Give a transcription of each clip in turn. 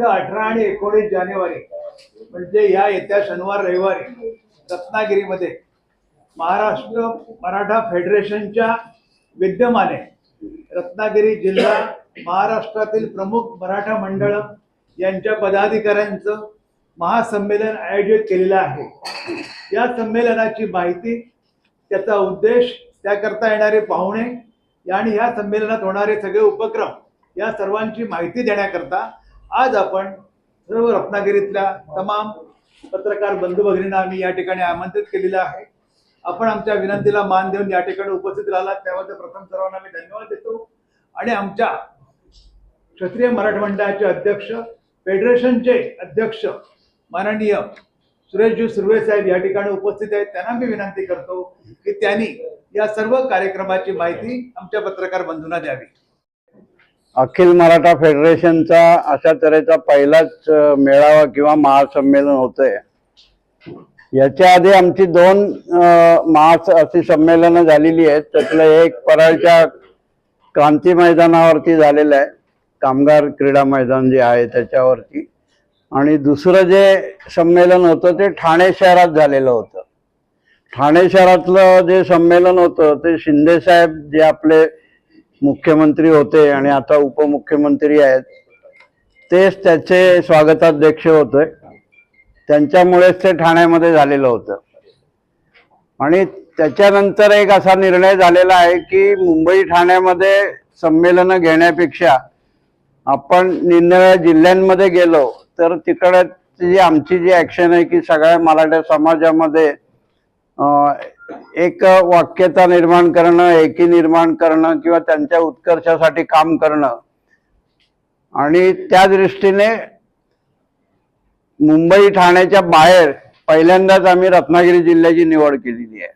दिनांक अठरा आणि एकोणीस जानेवारी म्हणजे या येत्या शनिवार रविवारी रत्नागिरीमध्ये महाराष्ट्र मराठा फेडरेशनच्या विद्यमाने रत्नागिरी जिल्हा महाराष्ट्रातील प्रमुख मराठा मंडळ यांच्या पदाधिकाऱ्यांचं महासंमेलन आयोजित केलेलं आहे. या संमेलनाची माहिती त्याचा उद्देश त्याकरता येणारे पाहुणे आणि या संमेलनात होणारे सगळे उपक्रम या सर्वांची माहिती देण्याकरता आज आपण सर्व रत्नागिरीतल्या तमाम पत्रकार बंधू भगिनींना आम्ही या ठिकाणी आमंत्रित केलेलं आहे. आपण आमच्या विनंतीला मान देऊन या ठिकाणी उपस्थित राहिला त्याबद्दल प्रथम सर्वांना मी धन्यवाद देतो. आणि आमच्या क्षत्रिय मराठा मंडळाचे अध्यक्ष फेडरेशनचे अध्यक्ष माननीय सुरेशजी सुर्वे साहेब या ठिकाणी उपस्थित आहेत. त्यांना मी विनंती करतो की त्यांनी या सर्व कार्यक्रमाची माहिती आमच्या पत्रकार बंधूंना द्यावी. अखिल मराठा फेडरेशनचा अशा तऱ्हेचा पहिलाच मेळावा किंवा महासंमेलन होतंय. याच्या आधी आमची दोन महास अशी संमेलनं झालेली आहेत. त्यातलं एक परळच्या क्रांती मैदानावरती झालेलं आहे. कामगार क्रीडा मैदान जे आहे त्याच्यावरती. आणि दुसरं जे संमेलन होतं ते ठाणे शहरात झालेलं होतं. ठाणे शहरातलं जे संमेलन होतं ते शिंदेसाहेब जे आपले मुख्यमंत्री होते आणि आता उपमुख्यमंत्री आहेत तेच त्याचे स्वागताध्यक्ष होते. त्यांच्यामुळेच ते ठाण्यामध्ये झालेलं होतं. आणि त्याच्यानंतर एक असा निर्णय झालेला आहे की मुंबई ठाण्यामध्ये संमेलनं घेण्यापेक्षा आपण निरनिळ्या जिल्ह्यांमध्ये गेलो तर तिकडे जी आमची जी ऍक्शन आहे की सगळ्या मराठा समाजामध्ये एक वाक्यता निर्माण करणं एकी निर्माण करणं किंवा त्यांच्या उत्कर्षासाठी काम करणं. आणि त्या दृष्टीने मुंबई ठाण्याच्या बाहेर पहिल्यांदाच आम्ही रत्नागिरी जिल्ह्याची निवड केलेली आहे.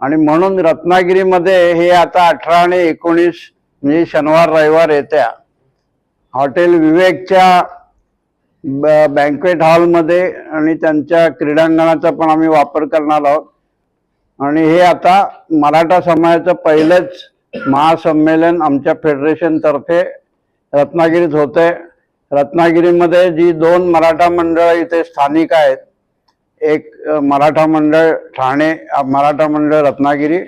आणि म्हणून रत्नागिरीमध्ये हे आता अठरा आणि एकोणीस म्हणजे शनिवार रविवार येत्या. हॉटेल विवेकच्या बँकवेट हॉलमध्ये आणि त्यांच्या क्रीडांगणाचा पण आम्ही वापर करणार आहोत. आणि हे आता मराठा समाजाचं पहिलंच महासंमेलन आमच्या फेडरेशन तर्फे रत्नागिरीत होतंय. रत्नागिरीमध्ये जी दोन मराठा मंडळ इथे स्थानिक आहेत एक मराठा मंडळ ठाणे मराठा मंडळ रत्नागिरी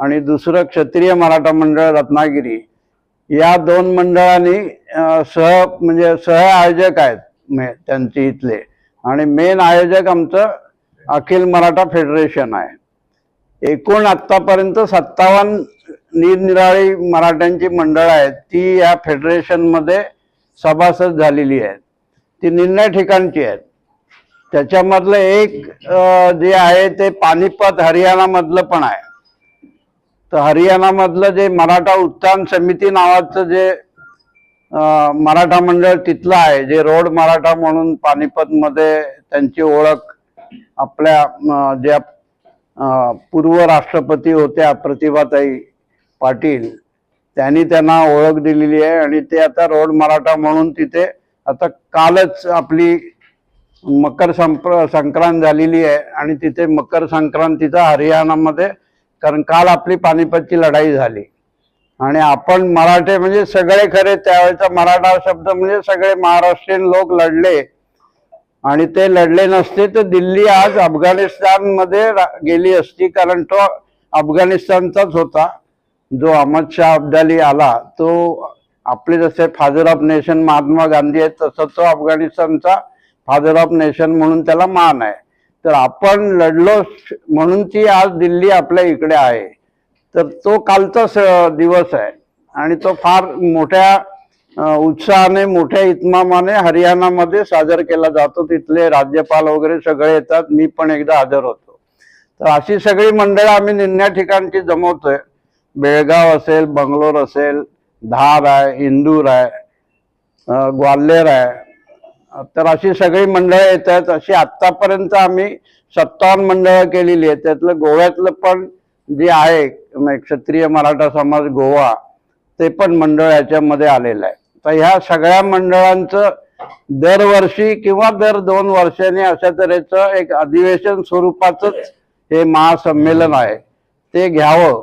आणि दुसरं क्षत्रिय मराठा मंडळ रत्नागिरी. या दोन मंडळांनी सह म्हणजे सह आयोजक आहेत मे- त्यांचे इथले. आणि मेन आयोजक आमचं अखिल मराठा फेडरेशन आहे. एकूण आतापर्यंत सत्तावन्न निरनिराळी मराठ्यांची मंडळ आहेत ती या फेडरेशनमध्ये सभासद झालेली आहेत. ती निर्णय ठिकाणची आहेत. त्याच्यामधलं एक जे आहे ते पानिपत हरियाणामधलं पण आहे. तर हरियाणामधलं जे मराठा उत्थान समिती नावाचं जे मराठा मंडळ तिथलं आहे जे रोड मराठा म्हणून पानिपतमध्ये त्यांची ओळख आपल्या ज्या पूर्व राष्ट्रपती होत्या प्रतिभाताई पाटील त्यांनी त्यांना ओळख दिलेली आहे आणि ते आता रोड मराठा म्हणून तिथे आता कालच आपली मकर संप्र संक्रांत झालेली आहे आणि तिथे मकर संक्रांतीचा हरियाणामध्ये कारण काल आपली पानिपतची लढाई झाली. आणि आपण मराठे म्हणजे सगळे खरे त्यावेळेचा मराठा शब्द म्हणजे सगळे महाराष्ट्रीयन लोक लढले. आणि ते लढले नसते तर दिल्ली आज अफगाणिस्तानमध्ये गेली असती कारण तो अफगाणिस्तानचाच होता. जो अहमद शाह अब्दाली आला तो आपले जसे father of nation Mahatma Gandhi आहेत तसं तो अफगाणिस्तानचा फादर ऑफ नेशन म्हणून त्याला मान आहे. तर आपण लढलो म्हणून ती आज दिल्ली आपल्या इकडे आहे. तर तो कालचाच दिवस आहे. आणि तो फार मोठ्या उत्साहाने मोठ्या इतमामाने हरियाणामध्ये साजर केला जातो. तिथले राज्यपाल वगैरे सगळे येतात. मी पण एकदा हजर होतो. तर अशी सगळी मंडळं आम्ही निन्या ठिकाणची जमवतोय. बेळगाव असेल बंगलोर असेल धार आहे इंदूर आहे ग्वाल्हेर आहे. तर अशी सगळी मंडळं येत आहेत अशी आतापर्यंत आम्ही सत्तावन्न मंडळं केलेली आहेत. त्यातलं गोव्यातलं पण जे आहे क्षत्रिय मराठा समाज गोवा ते पण मंडळ याच्यामध्ये आलेलं आहे. तर ह्या सगळ्या मंडळांचं दरवर्षी किंवा दर दोन वर्षांनी अशा तऱ्हेचं एक अधिवेशन स्वरूपाचंच हे महासंमेलन आहे. ते घ्यावं.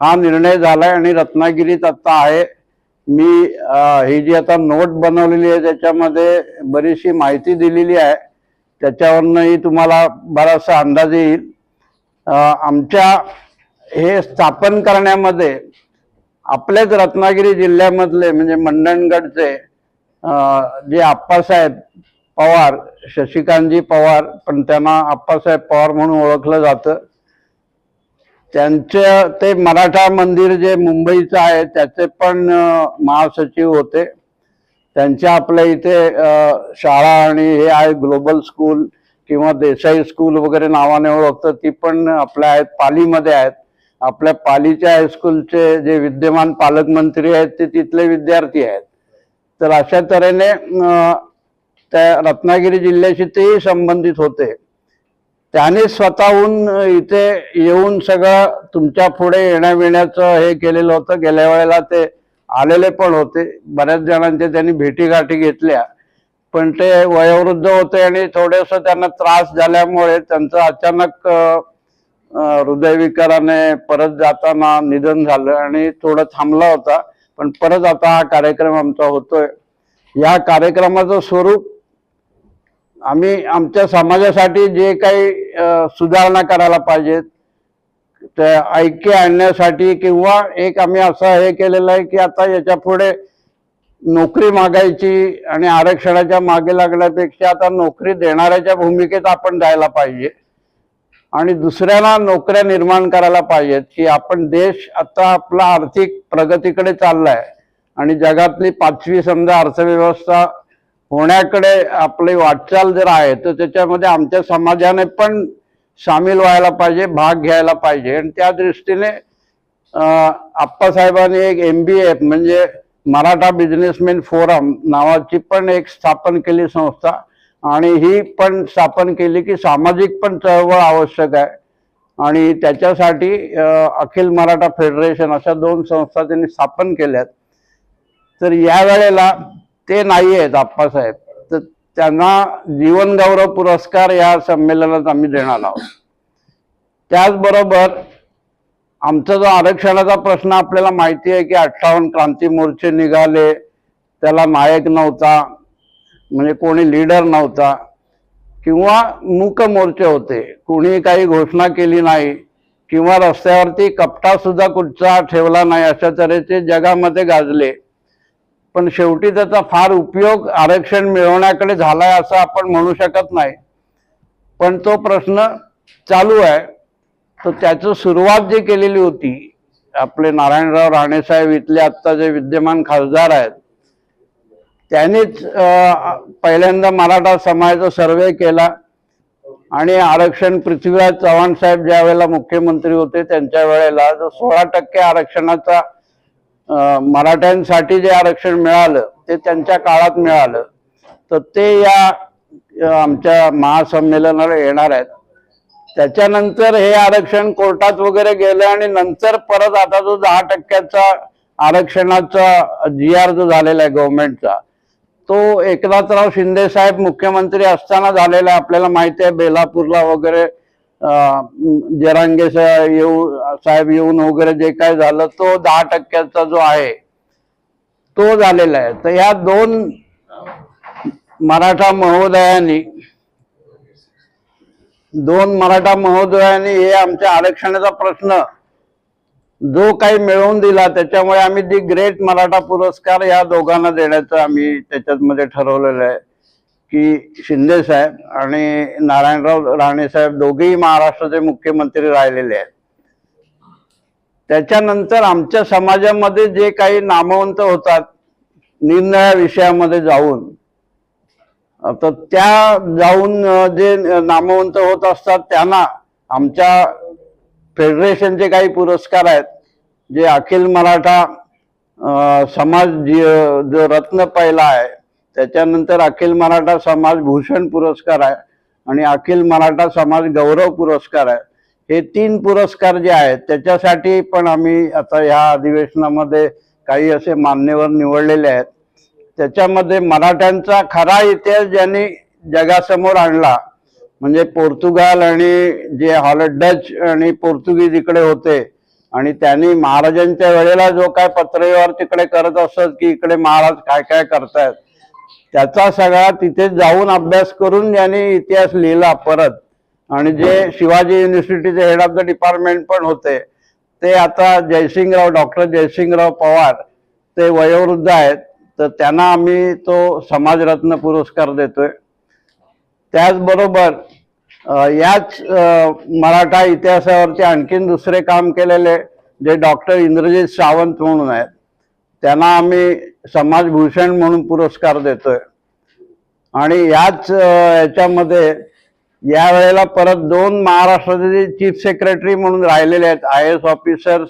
हा निर्णय झालाय आणि रत्नागिरीत आता आहे. मी ही जी आता नोट बनवलेली आहे त्याच्यामध्ये बरीचशी माहिती दिलेली आहे. त्याच्यावरनंही तुम्हाला बराचसा अंदाज येईल. आमच्या हे स्थापन करण्यामध्ये आपल्याच रत्नागिरी जिल्ह्यामधले म्हणजे मंडणगडचे जे आप्पासाहेब पवार शशिकांतजी पवार पण त्यांना आप्पासाहेब पवार म्हणून ओळखलं जातं. त्यांचं ते मराठा मंदिर जे मुंबईचं आहे त्याचे पण महासचिव होते. त्यांच्या आपल्या इथे शाळा आणि हे आहे ग्लोबल स्कूल किंवा देसाई स्कूल वगैरे नावाने ओळखतं ती पण आपल्या आहेत पालीमध्ये आहेत. आपल्या पालीच्या हायस्कूलचे जे विद्यमान पालकमंत्री आहेत ते तिथले विद्यार्थी आहेत. तर अशा तऱ्हेने त्या रत्नागिरी जिल्ह्याशी तेही संबंधित होते. त्याने स्वतःहून इथे येऊन सगळं तुमच्यापुढे येण्याबिण्याचं हे केलेलं होतं. गेल्या वेळेला ते आलेले पण होते. बऱ्याच जणांच्या त्यांनी भेटीगाठी घेतल्या. पण ते वयोवृद्ध होते आणि थोडंसं त्यांना त्रास झाल्यामुळे त्यांचं अचानक हृदयविकाराने परत जाताना निधन झालं आणि थोडं थांबला होता पण परत आता हा कार्यक्रम आमचा होतोय. या कार्यक्रमाचं स्वरूप आम्ही आमच्या समाजासाठी जे काही सुधारणा करायला पाहिजेत ते ऐक्य आणण्यासाठी किंवा एक आम्ही असं हे केलेलं आहे की आता याच्यापुढे नोकरी मागायची आणि आरक्षणाच्या मागे लागण्यापेक्षा आता नोकरी देणाऱ्याच्या भूमिकेत आपण जायला पाहिजे. आणि दुसऱ्यांना नोकऱ्या निर्माण करायला पाहिजेत की आपण देश आता आपला आर्थिक प्रगतीकडे चाललाय. आणि जगातली पाचवी समजा अर्थव्यवस्था होण्याकडे आपली वाटचाल जर आहे तर त्याच्यामध्ये आमच्या समाजाने पण सामील व्हायला पाहिजे भाग घ्यायला पाहिजे. आणि त्या दृष्टीने आप्पासाहेबांनी एक एम बी एफ म्हणजे मराठा बिझनेसमॅन फोरम नावाची पण एक स्थापन केली संस्था. आणि ही पण स्थापन केली की सामाजिक पण चळवळ आवश्यक आहे. आणि त्याच्यासाठी अखिल मराठा फेडरेशन अशा दोन संस्था त्यांनी स्थापन केल्यात. तर या वेळेला ते नाही आहेत आप्पासाहेब. तर त्यांना जीवनगौरव पुरस्कार या संमेलनात आम्ही देणार आहोत. त्याचबरोबर आमचा जो आरक्षणाचा प्रश्न आपल्याला माहिती आहे की अठ्ठावन्न क्रांती मोर्चे निघाले त्याला नायक नव्हता म्हणजे कोणी लीडर नव्हता किंवा मूक मोर्चे होते. कोणी काही घोषणा केली नाही किंवा रस्त्यावरती कपटा सुद्धा कुठचा ठेवला नाही अशा तऱ्हेचे जगामध्ये गाजले. पण शेवटी त्याचा फार उपयोग आरक्षण मिळवण्याकडे झालाय असं आपण म्हणू शकत नाही. पण तो प्रश्न चालू आहे. तर त्याचं सुरुवात जी केलेली होती आपले नारायणराव राणेसाहेब इथले आत्ता जे विद्यमान खासदार आहेत त्यांनीच पहिल्यांदा मराठा समाजाचा सर्वे केला आणि आरक्षण पृथ्वीराज चव्हाण साहेब ज्या वेळेला मुख्यमंत्री होते त्यांच्या वेळेला जो सोळा टक्के आरक्षणाचा मराठ्यांसाठी जे आरक्षण मिळालं ते त्यांच्या काळात मिळालं. तर ते या आमच्या महासंमेलनाला येणार आहेत. त्याच्यानंतर हे आरक्षण कोर्टात वगैरे गेलं आणि नंतर परत आता जो दहा टक्क्याचा आरक्षणाचा जी आर जो झालेला आहे गव्हर्नमेंटचा तो एकनाथराव शिंदे साहेब मुख्यमंत्री असताना झालेला आहे. आपल्याला माहिती आहे बेलापूरला वगैरे जरांगे साहेब येऊ साहेब येऊन वगैरे जे काय झालं तो दहा टक्क्याचा जो आहे तो झालेला आहे. तर या दोन मराठा महोदयांनी दोन मराठा महोदयांनी हे आमच्या आरक्षणाचा प्रश्न जो काही मिळवून दिला त्याच्यामुळे आम्ही दी ग्रेट मराठा पुरस्कार या दोघांना देण्याचं आम्ही त्याच्यात मध्ये ठरवलेलं आहे की शिंदे साहेब आणि नारायणराव राणे साहेब दोघेही महाराष्ट्राचे मुख्यमंत्री राहिलेले आहेत. त्याच्यानंतर आमच्या समाजामध्ये जे काही नामवंत होतात निरनिळ्या विषयामध्ये जाऊन तर त्या जाऊन जे नामवंत होत असतात त्यांना आमच्या फेडरेशनचे काही पुरस्कार आहेत. जे अखिल मराठा समाज जी- जो रत्न पहिला आहे त्याच्यानंतर अखिल मराठा समाज भूषण पुरस्कार आहे आणि अखिल मराठा समाज गौरव पुरस्कार आहे. हे तीन पुरस्कार जे आहेत त्याच्यासाठी पण आम्ही आता ह्या अधिवेशनामध्ये काही असे मान्यवर निवडलेले आहेत. त्याच्यामध्ये मराठ्यांचा खरा इतिहास ज्यांनी जगासमोर आणला म्हणजे पोर्तुगाल आणि जे हॉल डच आणि पोर्तुगीज इकडे होते आणि त्यांनी महाराजांच्या वेळेला जो काय पत्रव्यवहार तिकडे करत असत की इकडे महाराज काय काय करतायत त्याचा सगळा तिथे जाऊन अभ्यास करून यांनी इतिहास लिहिला परत. आणि जे शिवाजी युनिव्हर्सिटीचे हेड ऑफ द डिपार्टमेंट पण होते ते आता जयसिंगराव डॉक्टर जयसिंगराव पवार ते वयोवृद्ध आहेत तर त्यांना आम्ही तो समाजरत्न पुरस्कार देतोय. त्याचबरोबर याच मराठा इतिहासावरती आणखीन दुसरे काम केलेले जे डॉक्टर इंद्रजित सावंत म्हणून आहेत त्यांना आम्ही समाजभूषण म्हणून पुरस्कार देतोय. आणि याच याच्यामध्ये या वेळेला परत दोन महाराष्ट्राचे चीफ सेक्रेटरी म्हणून राहिलेले आहेत आय एस ऑफिसर्स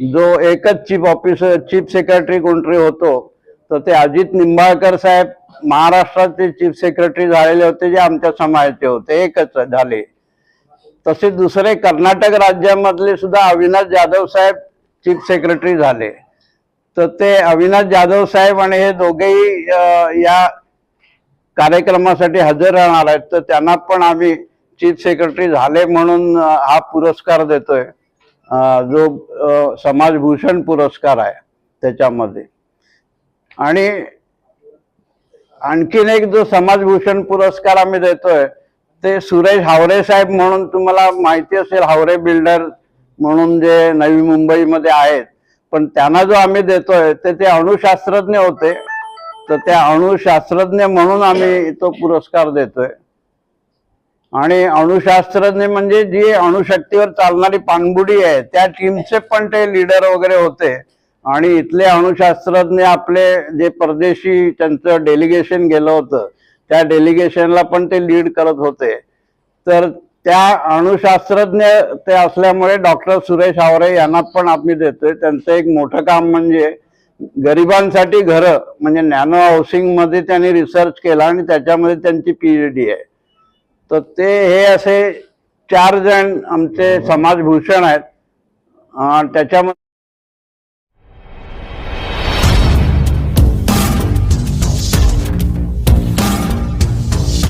जो एकच चीफ ऑफिसर चीफ सेक्रेटरी कोणतरी होतो तर ते अजित निंबाळकर साहेब महाराष्ट्राचे चीफ सेक्रेटरी झालेले होते जे आमच्या समाजाचे होते. एकच झाले. तसे दुसरे कर्नाटक राज्यामधले सुद्धा अविनाश जाधव साहेब चीफ सेक्रेटरी झाले. तर ते अविनाश जाधव साहेब आणि हे दोघेही या कार्यक्रमासाठी हजर राहणार आहेत. तर त्यांना पण आम्ही चीफ सेक्रेटरी झाले म्हणून हा पुरस्कार देतोय. जो समाजभूषण पुरस्कार आहे त्याच्यामध्ये. आणि आणखीन एक जो समाजभूषण पुरस्कार आम्ही देतोय ते सुरेश हावरे साहेब म्हणून तुम्हाला माहिती असेल हावरे बिल्डर म्हणून जे नवी मुंबईमध्ये आहेत. पण त्यांना जो आम्ही देतोय ते ते अणुशास्त्रज्ञ होते. तर त्या अणुशास्त्रज्ञ म्हणून आम्ही तो पुरस्कार देतोय. आणि अणुशास्त्रज्ञ म्हणजे जी अणुशक्तीवर चालणारी पाणबुडी आहे त्या टीमचे पण ते लीडर वगैरे होते. आणि इथले अणुशास्त्रज्ञ आपले जे परदेशी त्यांचं डेलिगेशन गेलं होतं त्या डेलिगेशनला पण ते लीड करत होते. तर त्या अणुशास्त्रज्ञ ते असल्यामुळे डॉक्टर सुरेश आवरे यांना पण आम्ही देतोय. त्यांचं एक मोठं काम म्हणजे गरिबांसाठी घरं म्हणजे नॅनो हाऊसिंगमध्ये त्यांनी रिसर्च केला आणि त्याच्यामध्ये त्यांची पीएचडी आहे. तर ते हे असे चार जण आमचे समाजभूषण आहेत. त्याच्यामध्ये